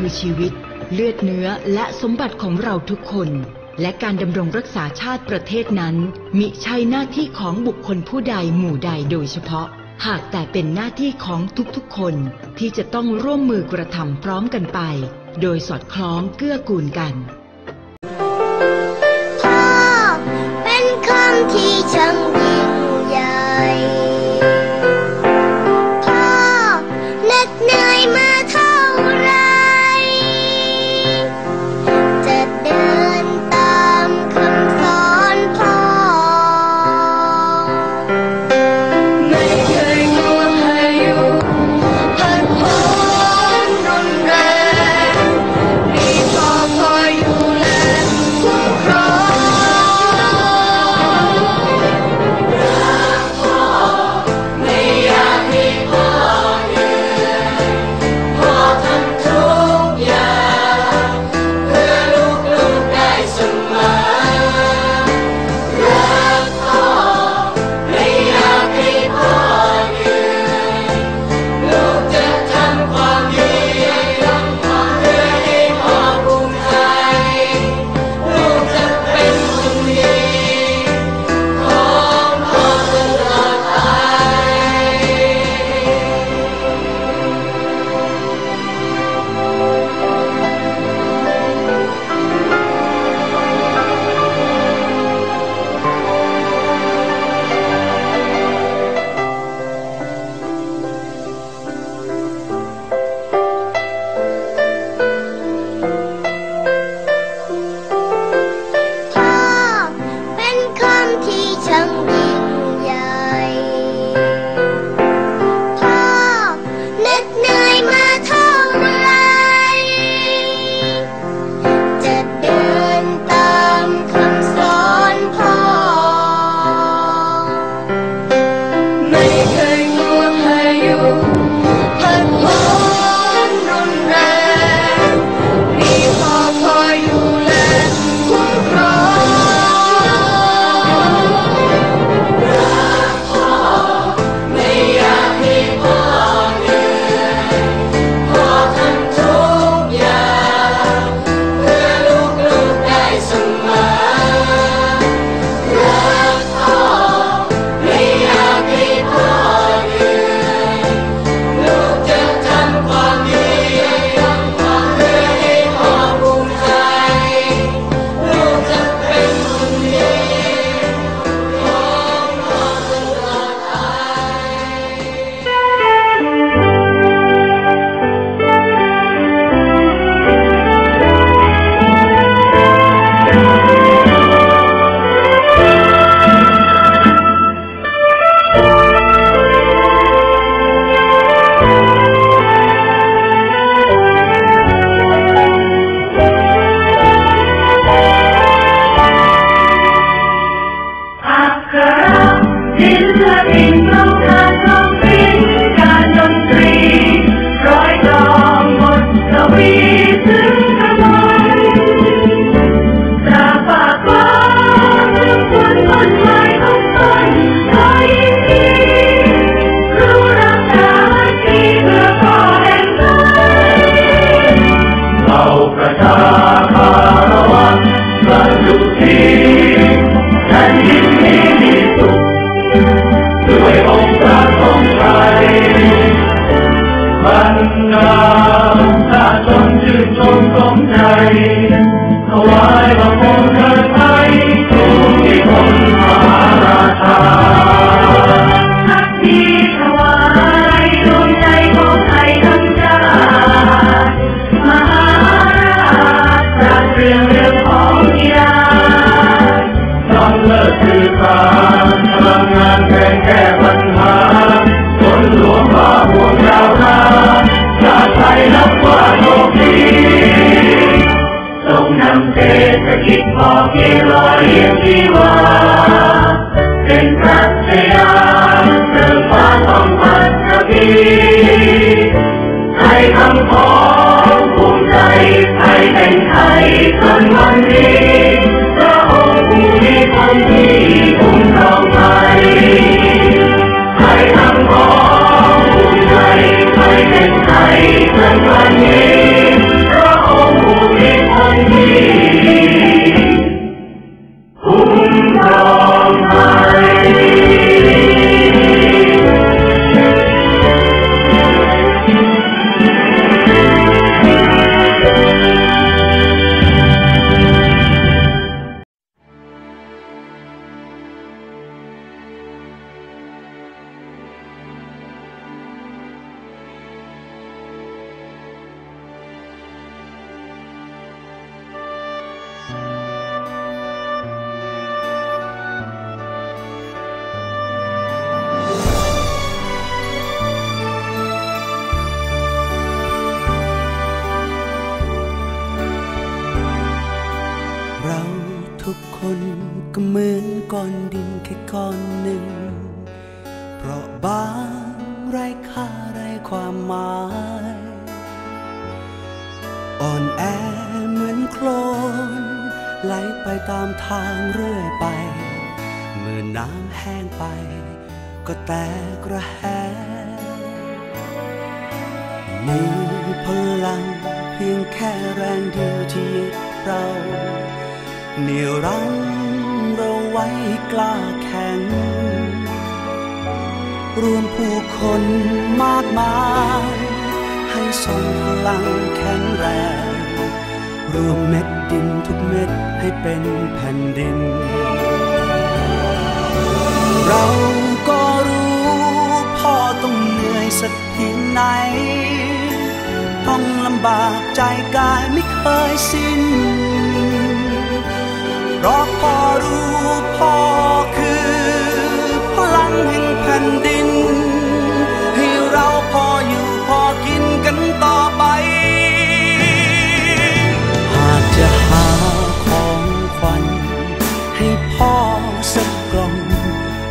ือชีวิต เลือดเนื้อและสมบัติของเราทุกคน และการดำรงรักษาชาติประเทศนั้น มิใช่หน้าที่ของบุคคลผู้ใดหมู่ใดโดยเฉพาะ หากแต่เป็นหน้าที่ของทุกๆคน ที่จะต้องร่วมมือกระทำพร้อมกันไป โดยสอดคล้องเกื้อกูลกันพ่อเป็นคำที่ช่าดี บางไรค่าไรความหมาย อ่อนแอเหมือนโคลนไหลไปตามทางเรื่อยไป เมื่อน้ำแห้งไป ก็แตกระแหงมีพลังเพียงแค่แรงเดียวที่ยึดเราเหนี่ยวรั้งเราไว้กล้าแข็ง รวมผู้คนมากมาย ให้ทรงพลังแข็งแรง รวมเม็ดดินทุกเม็ดให้เป็นแผ่นดิน เราก็รู้พ่อต้องเหนื่อยสักเพียงไหน ต้องลำบากใจกายไม่เคยสิ้นเพราะพ่อรู้พ่อคือพลังแห่ง ผ่นดิน ให้เราพออยู่พอกินกันต่อไป หากจะหาของขวัญให้พ่อสักกล่อง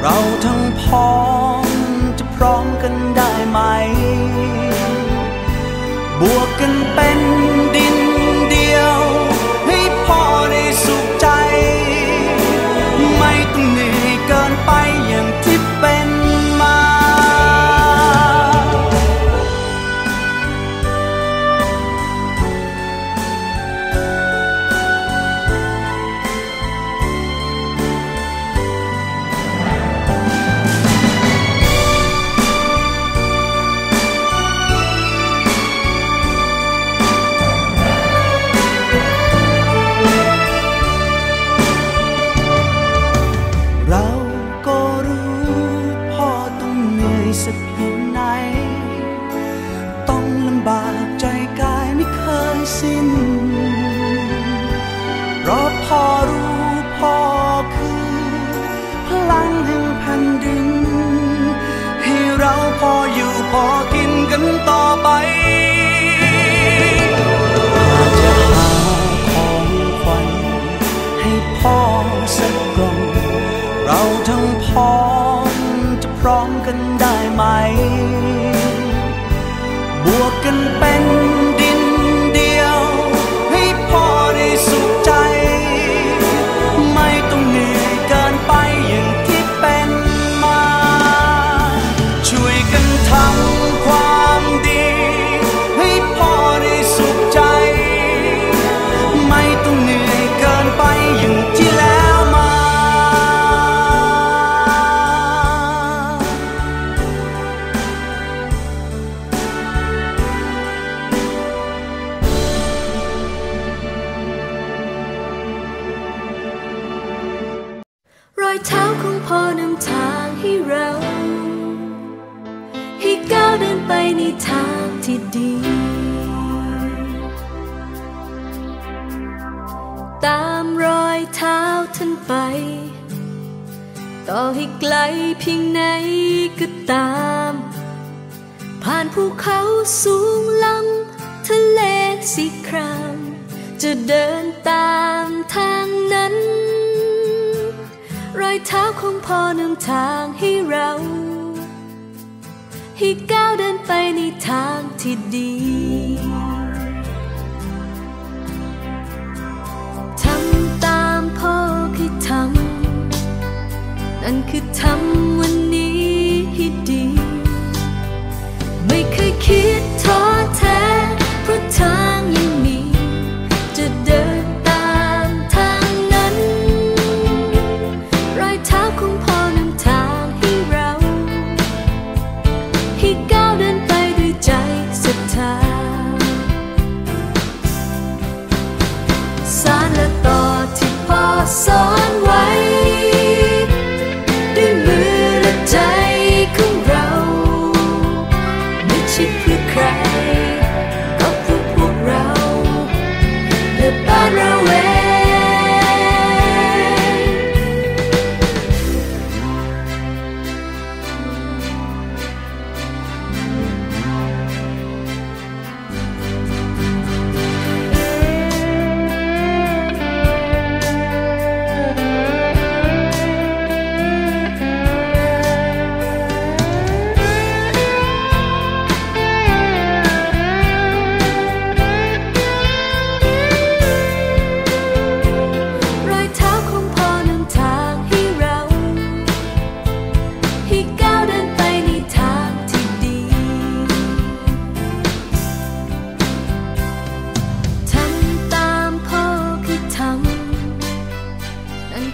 เราทั้งพ้องจะพร้อมกันได้ไหม บวกกันเป็น สิ้น เพราะพ่อรู้พ่อคือ พลังแห่งแผ่นดิน ให้เราพออยู่พอกินกันต่อไปอาจจะหาของขวัญให้พ่อสักกล่อง เราทั้งพ้อจะพร้อมกันได้ไหม บวกกันเป็น ตามรอยเท้าท่านไป ต่อให้ไกลเพียงไหนก็ตาม ผ่านภูเขาสูงลำทะเลสีครามจะเดินตามทางนั้น รอยเท้าของพ่อนำทางให้เรา ให้ก้าวเดินไปในทางที่ดี นั่นคือทำวันนี้ให้ดี ไม่เคยคิด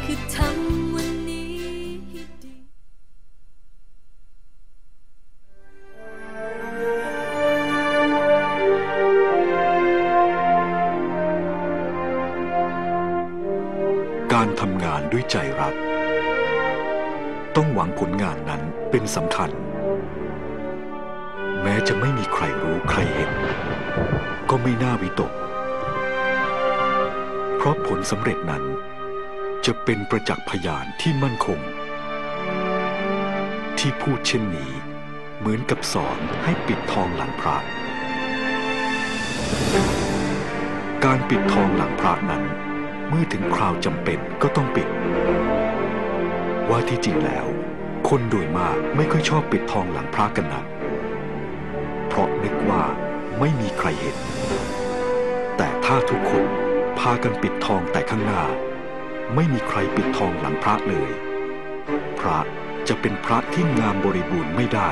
การทำงานด้วยใจรัก ต้องหวังผลงานนั้นเป็นสำคัญ แม้จะไม่มีใครรู้ใครเห็น ก็ไม่น่าวิตก เพราะผลสำเร็จนั้น จะเป็นประจักษ์พยานที่มั่นคง ที่พูดเช่นนี้ เหมือนกับสอนให้ปิดทองหลังพระ การปิดทองหลังพระนั้น เมื่อถึงคราวจำเป็นก็ต้องปิด ว่าที่จริงแล้ว คนโดยมากไม่ค่อยชอบปิดทองหลังพระกันนะเพราะนึกว่าไม่มีใครเห็น แต่ถ้าทุกคนพากันปิดทองแต่ข้างหน้า ไม่มีใครปิดทองหลังพระเลย พระจะเป็นพระที่งามบริบูรณ์ไม่ได้